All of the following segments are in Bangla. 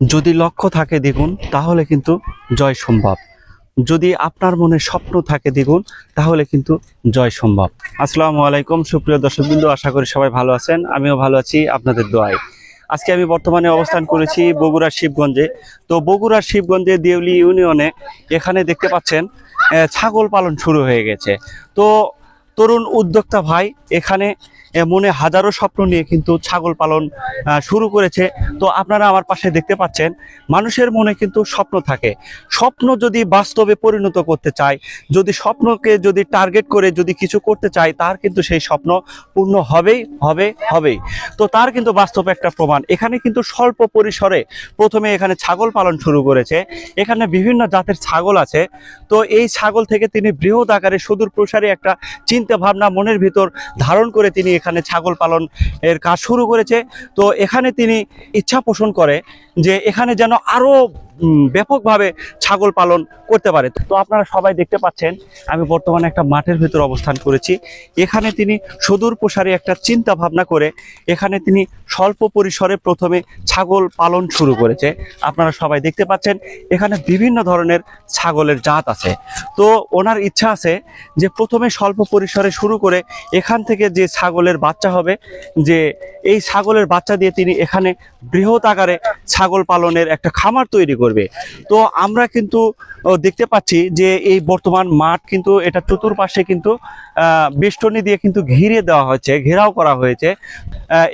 যদি লক্ষ্য থাকে দ্বিগুণ, তাহলে কিন্তু জয় সম্ভব। যদি আপনার মনে স্বপ্ন থাকে দ্বিগুণ, তাহলে কিন্তু জয় সম্ভব। আসসালামু আলাইকুম, সুপ্রিয় দর্শকবৃন্দ, আশা করি সবাই ভালো আছেন, আমিও ভালো আছি আপনাদের দোয়ায়। আজকে আমি বর্তমানে অবস্থান করেছি বগুড়ার শিবগঞ্জে। তো বগুড়ার শিবগঞ্জে দেউলি ইউনিয়নে এখানে দেখতে পাচ্ছেন ছাগল পালন শুরু হয়ে গেছে। তো তরুণ উদ্যোক্তা ভাই এখানে মনে হাজারো স্বপ্ন নিয়ে কিন্তু ছাগল পালন শুরু করেছে। তো আপনারা আমার পাশে দেখতে পাচ্ছেন, মানুষের মনে কিন্তু স্বপ্ন থাকে। স্বপ্ন যদি বাস্তবে পরিণত করতে চায়, যদি স্বপ্নকে যদি টার্গেট করে যদি কিছু করতে চায়, তার কিন্তু সেই স্বপ্ন পূর্ণ হবেই, হবে, হবেই। তো তার কিন্তু বাস্তব একটা প্রমাণ। এখানে কিন্তু স্বল্প পরিসরে প্রথমে এখানে ছাগল পালন শুরু করেছে। এখানে বিভিন্ন জাতের ছাগল আছে। তো এই ছাগল থেকে তিনি বৃহৎ আকারে সুদূর প্রসারী একটা চিন্তা ভাবনা মনের ভিতর ধারণ করে তিনি এখানে ছাগল পালন এর কাজ শুরু করেছে। তো এখানে তিনি ইচ্ছা পোষণ করে যে এখানে যেন আরও উম, ব্যাপকভাবে ছাগল পালন করতে পারে। তো আপনারা সবাই দেখতে পাচ্ছেন, আমি বর্তমানে একটা মাঠের ভিতর অবস্থান করেছি। এখানে তিনি সুদূর প্রসারী একটা চিন্তা ভাবনা করে এখানে তিনি স্বল্প পরিসরে প্রথমে ছাগল পালন শুরু করেছে। আপনারা সবাই দেখতে পাচ্ছেন, এখানে বিভিন্ন ধরনের ছাগলের জাত আছে। তো ওনার ইচ্ছা আছে যে প্রথমে স্বল্প পরিসরে শুরু করে এখান থেকে যে ছাগলের বাচ্চা হবে, যে এই ছাগলের বাচ্চা দিয়ে তিনি এখানে বৃহৎ আকারে ছাগল পালনের একটা খামার তৈরি করবে। তো আমরা কিন্তু দেখতে পাচ্ছি যে এই বর্তমান মাঠ কিন্তু এটা চতুর্পাশে কিন্তু বেষ্টনী দিয়ে কিন্তু ঘিরে দেওয়া হয়েছে, ঘেরাও করা হয়েছে।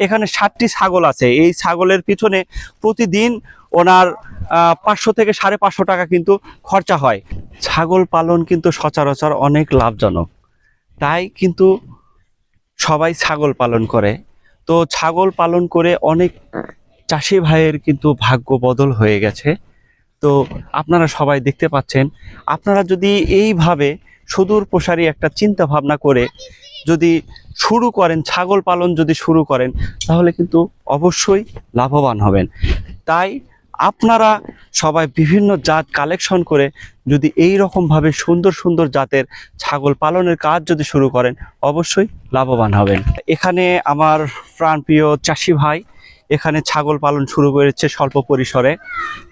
এখানে ষাটটি ছাগল আছে। এই ছাগলের পিছনে প্রতিদিন ওনার পাঁচশো থেকে সাড়ে পাঁচশো টাকা কিন্তু খরচা হয়। ছাগল পালন কিন্তু সচরাচর অনেক লাভজনক। তাই কিন্তু সবাই ছাগল পালন করে। তো ছাগল পালন করে অনেক চাষি ভাইয়ের কিন্তু ভাগ্য বদল হয়ে গেছে। তো আপনারা সবাই দেখতে পাচ্ছেন, আপনারা যদি এইভাবে সুদূর প্রসারী একটা চিন্তা ভাবনা করে যদি শুরু করেন, ছাগল পালন যদি শুরু করেন, তাহলে কিন্তু অবশ্যই লাভবান হবেন। তাই আপনারা সবাই বিভিন্ন জাত কালেকশন করে যদি এই রকমভাবে সুন্দর সুন্দর জাতের ছাগল পালনের কাজ যদি শুরু করেন, অবশ্যই লাভবান হবেন। এখানে আমার প্রাণপ্রিয় চাষি ভাই এখানে ছাগল পালন শুরু করেছে স্বল্প পরিসরে।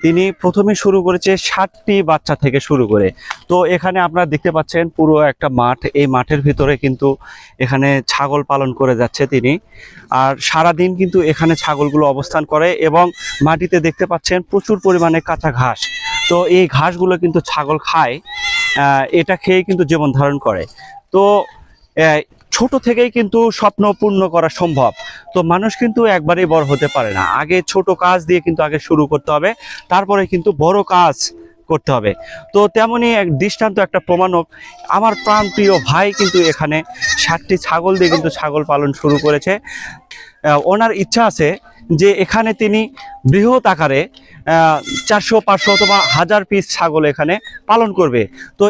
তিনি প্রথমে শুরু করেছে ষাটটি বাচ্চা থেকে শুরু করে। তো এখানে আপনারা দেখতে পাচ্ছেন পুরো একটা মাঠ। এই মাঠের ভিতরে কিন্তু এখানে ছাগল পালন করে যাচ্ছে তিনি। আর সারা দিন কিন্তু এখানে ছাগলগুলো অবস্থান করে এবং মাটিতে দেখতে পাচ্ছেন প্রচুর পরিমাণে কাঁচা ঘাস। তো এই ঘাসগুলো কিন্তু ছাগল খায় এটা খেয়ে কিন্তু জীবন ধারণ করে। তো ছোট থেকেই কিন্তু স্বপ্ন পূর্ণ করা সম্ভব। তো মানুষ কিন্তু একবারেই বড় হতে পারে না। আগে ছোট কাজ দিয়ে কিন্তু আগে শুরু করতে হবে, তারপরে কিন্তু বড় কাজ করতে হবে। তো তেমনই এক দৃষ্টান্ত একটা প্রমাণক, আমার প্রাণপ্রিয় ভাই কিন্তু এখানে ষাটটি ছাগল দিয়ে কিন্তু ছাগল পালন শুরু করেছে। ওনার ইচ্ছা আছে যে এখানে তিনি বৃহৎ আকারে চারশো, পাঁচশো অথবা হাজার পিস ছাগল এখানে পালন করবে। তো